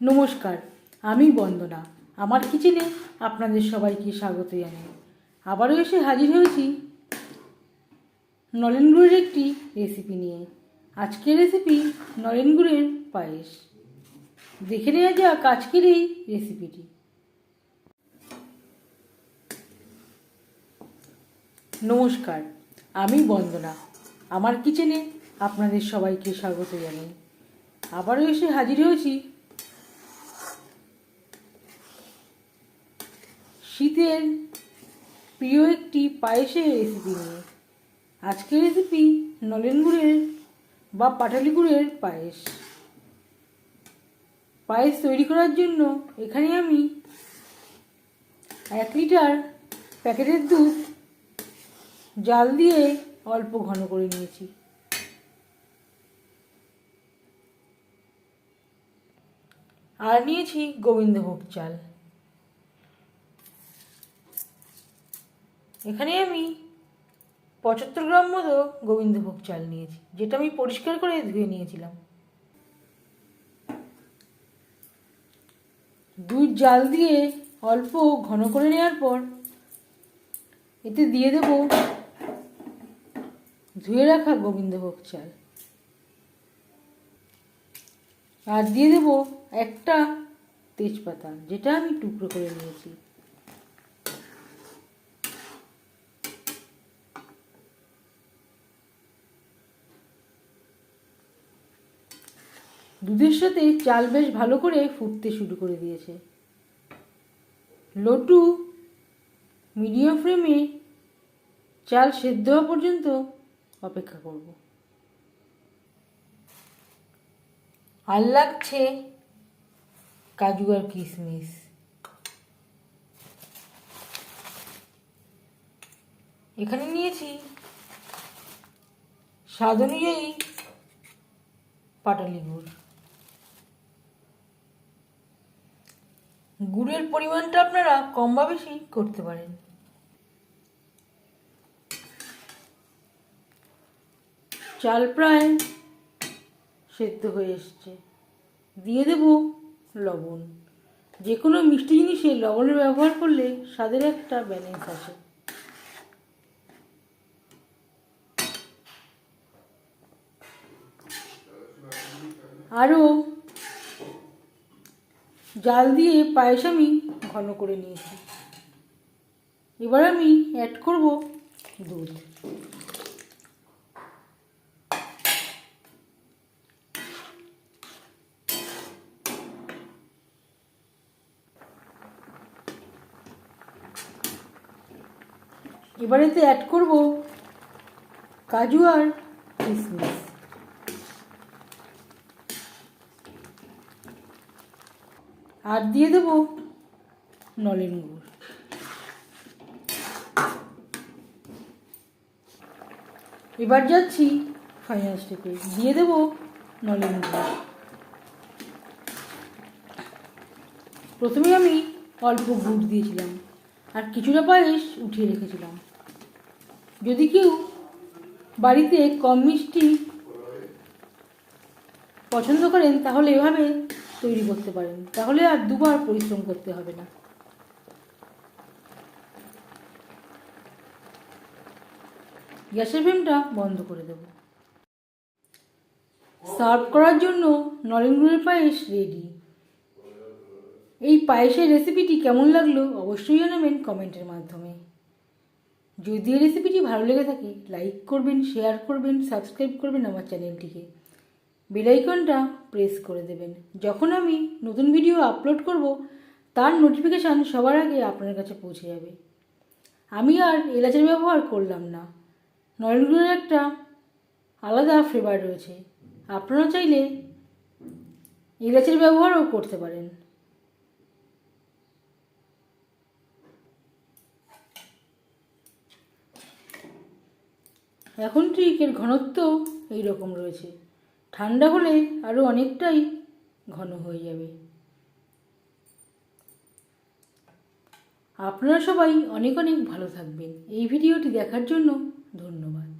নমস্কার, আমি বন্দনা। আমার কিচেনে আপনাদের সবাইকে স্বাগত জানাই। আবারও এসে হাজির হয়েছি নলেন গুড়ের একটি রেসিপি নিয়ে। আজকের রেসিপি নলেন গুড়ের পায়েস। দেখে নেওয়া যাক আজকের এই রেসিপিটি নমস্কার, আমি বন্দনা। আমার কিচেনে আপনাদের সবাইকে স্বাগত জানাই। আবারও এসে হাজির হয়েছি। শীতের প্রিয় একটি পায়েসের রেসিপি নিয়ে। আজকের রেসিপি নলেন গুড়ের বা পাটালি গুড়ের পায়েস। পায়েস তৈরি করার জন্য এখানে আমি এক লিটার প্যাকেটের দুধ জাল দিয়ে অল্প ঘন করে নিয়েছি। আর নিয়েছি গোবিন্দভোগ চাল। এখানে আমি পঁচাত্তর গ্রাম মতো গোবিন্দভোগ চাল নিয়েছি, যেটা আমি পরিষ্কার করে ধুয়ে নিয়েছিলাম। দুধ জাল দিয়ে অল্প ঘন করে নেওয়ার পর এতে দিয়ে দেব ধুয়ে রাখা গোবিন্দভোগ চাল। আর দিয়ে দেব একটা তেজপাতা, যেটা আমি টুকরো করে নিয়েছি। দুধের সাথে চাল বেশ ভালো করে ফুটতে শুরু করে দিয়েছে। লটু মিডিয়াম ফ্লেমে চাল সেদ্ধ হওয়া পর্যন্ত অপেক্ষা করব। আর লাগছে কাজু আর কিশমিশ। এখানে নিয়েছি স্বাদ অনুযায়ী পাটালি গুড়। গুড়ের পরিমাণটা আপনারা কম বা বেশি করতে পারেন। চাল প্রায় সেদ্ধ হয়ে এসছে। দিয়ে দেব লবণ। যে কোনো মিষ্টি জিনিসে লবণের ব্যবহার করলে স্বাদের একটা ব্যালেন্স আসে। আরও জাল দিয়ে পায়েস আমি ঘন করে নিয়েছি। এবার আমি অ্যাড করব দুধ। এবার তো অ্যাড করব। কাজু আর কিশমিশ আর দিয়ে দেব নলেন গুড়। এবার যাচ্ছি ফাইনাল স্টেপে দিয়ে দেব নলেন গুড়। প্রথমে আমি অল্প গুড় দিয়েছিলাম। আর কিছুটা পায়েস উঠিয়ে রেখেছিলাম। যদি কেউ বাড়িতে কম মিষ্টি পছন্দ করেন, তাহলে এভাবে তৈরি করতে পারেন। তাহলে আর দুবার পরিশ্রম করতে হবে না। গ্যাসের ফ্লেমটা বন্ধ করে দেব। সার্ভ করার জন্য নলেন পায়েস রেডি এই পায়েসের রেসিপিটি কেমন লাগল অবশ্যই জানাবেন কমেন্টের মাধ্যমে। যদি এই রেসিপিটি ভালো লেগে থাকে লাইক করবেন শেয়ার করবেন সাবস্ক্রাইব করবেন আমার চ্যানেলটিকে বেলাইকনটা প্রেস করে দেবেন। যখন আমি নতুন ভিডিও আপলোড করব, তার নোটিফিকেশান সবার আগে আপনার কাছে পৌঁছে যাবে। আমি আর এলাচের ব্যবহার করলাম না। নলেনগুলোর একটা আলাদা ফ্লেভার রয়েছে। আপনারা চাইলে এলাচের ব্যবহারও করতে পারেন। এখন ঠিক এর ঘনত্ব এই রকম রয়েছে। ঠান্ডা হলে আরও অনেকটাই ঘন হয়ে যাবে। আপনারা সবাই অনেক অনেক ভালো থাকবেন। এই ভিডিওটি দেখার জন্য ধন্যবাদ।